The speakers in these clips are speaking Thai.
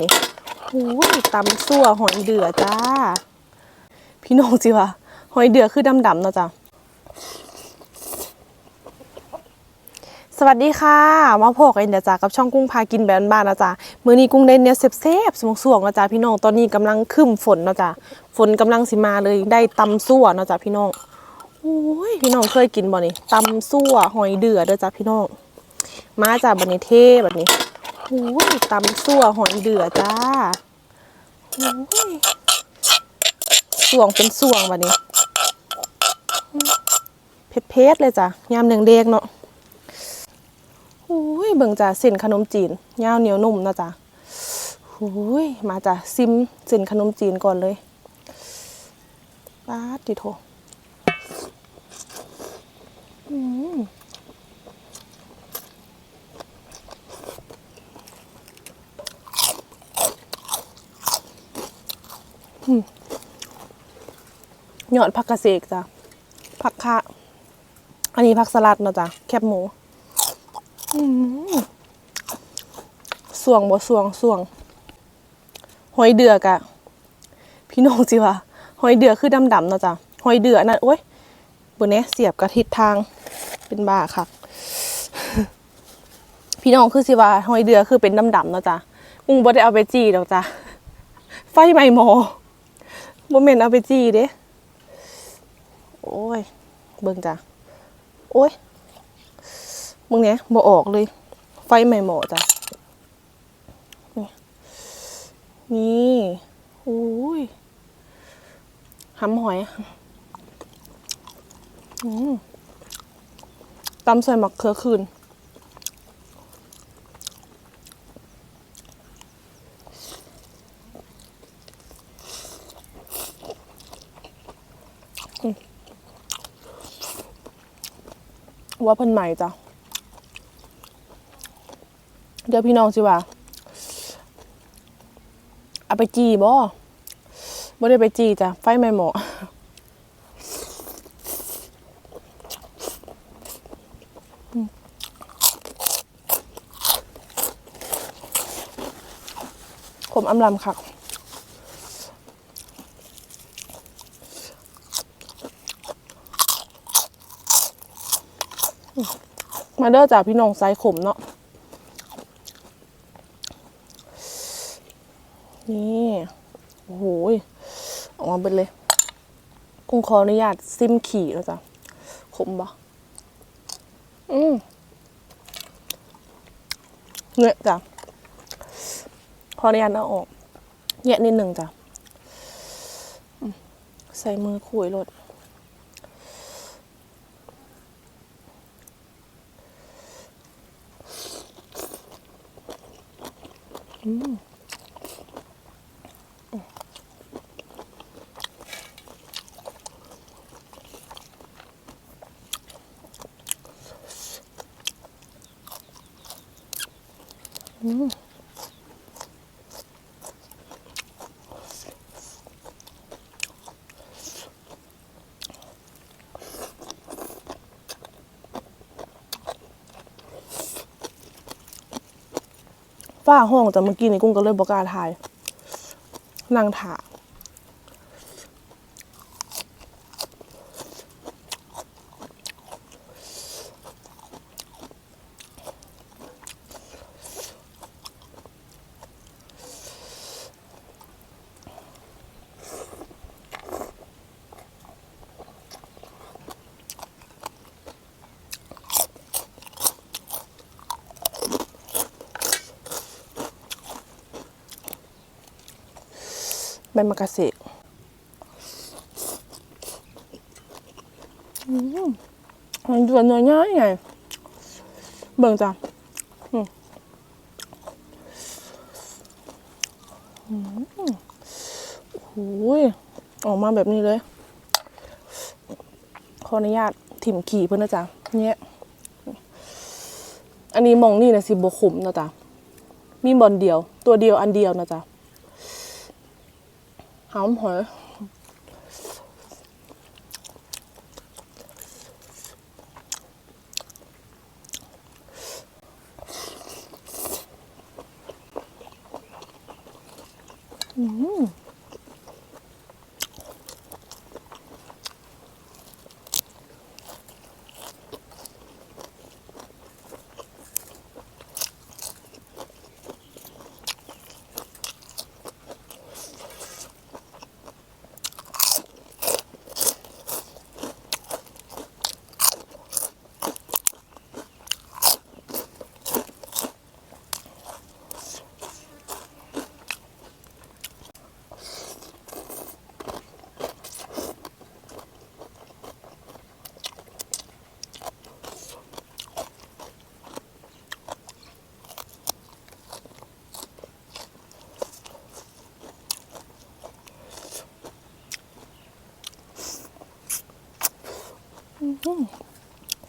นี่หูยตำซั่วหอยเดือจ้า พี่น้องจิวะหอยเดือคือดำๆเนาะจ้ะสวัสดีค่ะ มาพบกันเดี๋ยวจ้ากับช่องกุ้งพากินแบบบ้านนะจ๊ะมื้อนี้กุ้งได้เนี่ยเซฟๆสวงๆนะจ๊ะพี่น้องตอนนี้กำลังครึ้มฝนนะจ๊ะฝนกำลังสิมาเลยได้ตำซั่วนะจ๊ะพี่น้องโอ้ยพี่น้องเคยกินบ่นี่ตำซั่วหอยเดือเด้อจ้ะพี่น้องมาจากบันนี้เท่แบบนี้ โอ้ยตำซั่วหอยเดือจ้าโอ้ยสวงเป็นสวงแบบนี้เผ็ดๆเลยจ้ะยามแดงๆเนาะโอ้ยเบิ่งจ้ะเส้นขนมจีนยาวเหนียวนุ่มนะจ๊ะโอ้ยมาจ้ะซิมเส้นขนมจีนก่อนเลยป้าดดิโถอืม อืมยอดผักกระเสกจ้ะผักคะอันนี้ผักสลัดเนาะจ้ะแคบหมูสวงบ่สวงสวง หอยเดือกอะพี่น้องจิวะหอยเดือคือดำดำๆเนาะจ้ะหอยเดือนั่นโอ้ยบนนี้เสียบกระทิศทางเป็นบ้าค่ะพี่น้องคือสิว่าหอยเดือคือเป็นดำดำๆเนาะจ้ะมุงบ่ได้เอาไปจีดอกจ้ะไฟไหม้หมอ บ่แม่นเอาไปจีเด้โอ้ย เบิ่งจ้ะ โอ้ยมึงเนี้ยบ่ออกเลย ไฟใหม่หมอจ้ะ นี่นี่อุ้ยหำหอยอืมตำใส่หมักเขือคืน ว่าเพิ่นใหม่จ้ะ เดี๋ยวพี่น้องสิว่าเอาไปจีบ่บ่ได้ไปจีจ้ะ ไฟไม้หมออืมขมอำลำค่ะ มาเด้อจ้ะพี่น้องไซส์ขมเนาะนี่โอ้โหออกมาเป็นเลยกุ้งขออนุญาตซิมขี่แล้วจ้ะขมปะอืมเนี่ยจ้ะขออนุญาตเอาออกแยะนิดหนึ่งจ้ะใส่มือคุยรถ 嗯。 ฝ้าห้องแต่เมื่อกี้นี่กุ้งก็เลยบอกล้าถ่ายนั่งถ่า ใบมะกะเสกอืมมันเดือนเนื้อย่างไงเบิ่งจ้ะอืมอืมโอ้ยออกมาแบบนี้เลย ขออนุญาตถิ่มขี่เพื่อนนะจ๊ะเนี่ยอันนี้มองนี่นะสิบขมนะจ๊ะมีบอลเดียว ตัวเดียวอันเดียวนะจ๊ะ หอมหอย อืม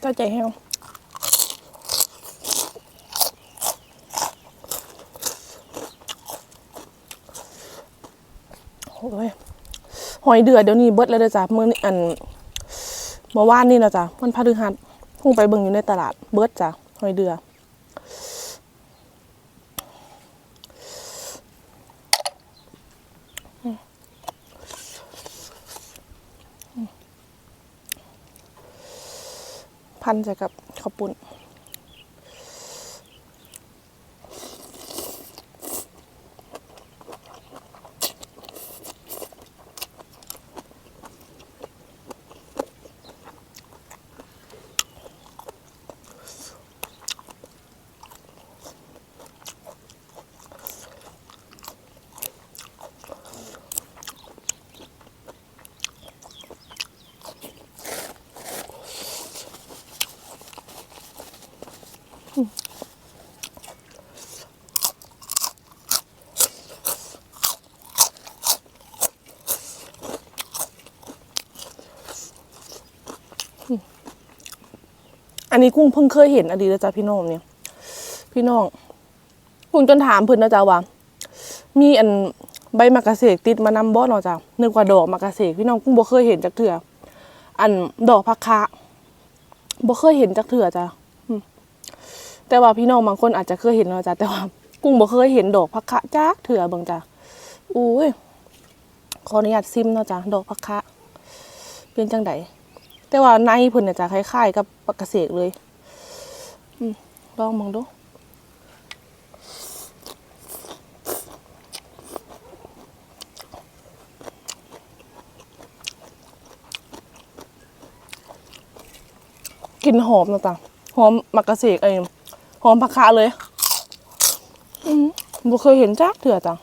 ก็ใจแห้งโอ้ยหอยเดือดเดี๋ยวนี้เบิดแล้วเด้อจ้ะเมื่อนี้อันเมื่อวานนี่นะจ้ะมันพฤหัสพุ่งไปเบิ่งอยู่ในตลาดเบิดจ้ะหอยเดือ พันใส่กับข้าวปุ้น อันนี้กุ้งเพิ่งเคยเห็นอดีตแล้วจ้ะพี่น้องเนี่ย พี่น้องกุ้งจนถามเพิ่นนะจ๊ะว่า มีอันใบมะกะเสกติดมานำบ่เนาะจ้ะนึกว่าดอกมะกะเสกพี่น้องกุ้งบ่เคยเห็นจักเทื่ออันดอกผักคะบ่เคยเห็นจักเทื่อจ้ะแต่ว่าพี่น้องบางคนอาจจะเคยเห็นเนาะจ้ะแต่ว่ากุ้งบ่เคยเห็นดอกผักคะจักเทื่อเบิ่งจ้ะอุ้ยขออนุญาตซิมเนาะจ้ะดอกผักคะเป็นจังได แต่ว่าในเพิ่นน่ะจะคล้ายๆ กับปกเกเลยอลองมองดูกลิ่นหอมนะจ๊ะหอมมักกะเสกเองหอมผักคะเลย อืมบ่เคยเห็นจักเถื่อจ้ะ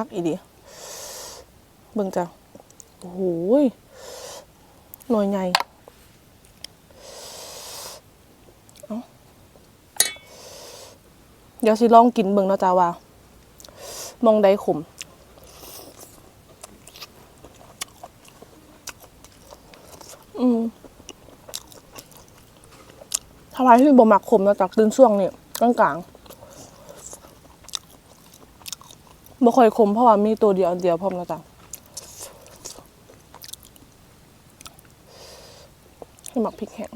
คักอีดีเบิ่งจ้ะโอ้โหหน่วยใหญ่เดี๋ยวสิลองกินเบิ่งเนาะจ้าว่ามองได้ขมอืมทำไมที่บ่มักขมเนาะจากตื่นช่วงเนี่ยกลางๆ บ่ค่อยคมเพราะว่ามีตัวเดียวอันเดียวพร้อมแล้วจ้ะให้หมักพริกแห้ง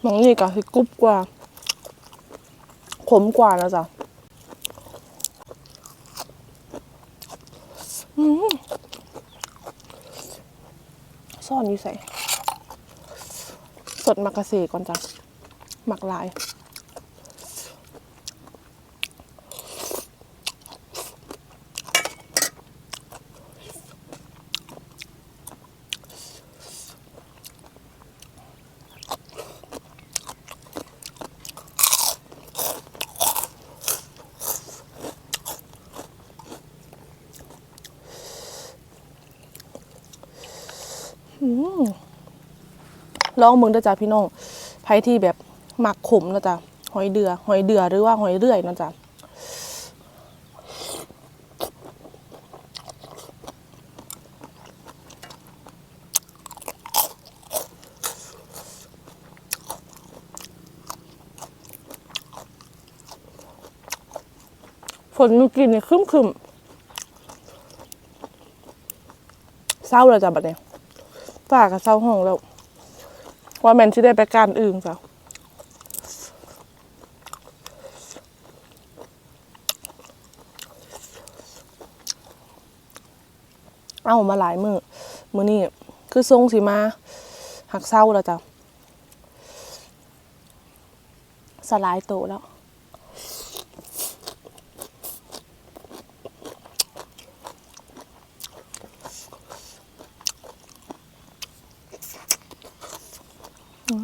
หมองนี่ก็คือกรุบกว่า ขมกว่าแล้วจ้ะซ่อนอยู่ใส่ ดมากระเสก่อนจ้ะหมักลายอืม ลองเบิ่งด้อจ้าพี่น้องไผที่แบบหมักขมนะจ้ะหอยเดือ หอยเดือหรือว่าหอยเรื่อยนะจ้ะฝนมันกินเนี่ยคึมคึมเศร้าแล้วจ้ะบัดเนี่ยฝากกับเศร้าห้องแล้ว ว่าแมนที่ได้ไปการอื่นจ้ะเอามาหลายมือมือนี่คือทรงสีมาหักเศร้าแล้วจ้ะสลายโตแล้ว เบิ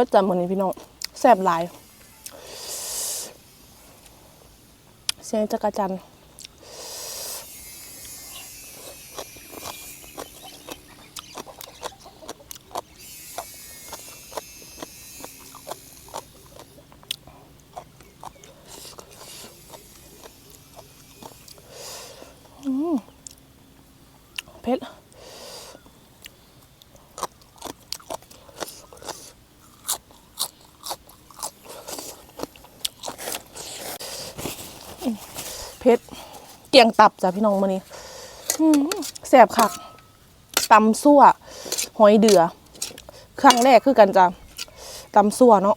ร์ดจำมือนี้พี่น้องแซ่บหลาย เสียงจักรจันทร์ เพชรเกียงตับจ้ะพี่น้องมานี้แสบคักตำซั่วหอยเดือครั้งแรกคือกันจ้ะตำซั่วเนาะ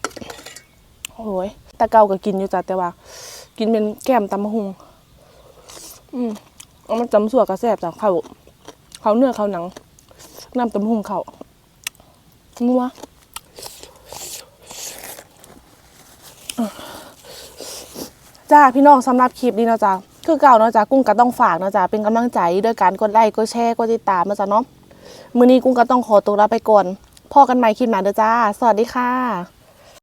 โอ้ยต่เกาก็กินอยู่จ้ะแต่ว่า กินเป็นแก้มตำมะฮุงอืมเอามันตำซั่วก็แสบจ้ะเขาเขาเนื้อเขาหนังน้ำตำมะฮุงเขานัว จ้าพี่น้องสำหรับคลิปนี้เนาะจ๊ะคือเก่าเนาะจ๊ะกุ้งก็ต้องฝากเนาะจ๊ะเป็นกำลังใจด้วยการกดไลค์กดแชร์กดติดตามเนาะจ๊ะเนาะมื้อนี้กุ้งก็ต้องขอตัวลาไปก่อนพอกันใหม่คลิปหน้าเด้อจ้า สวัสดีค่ะ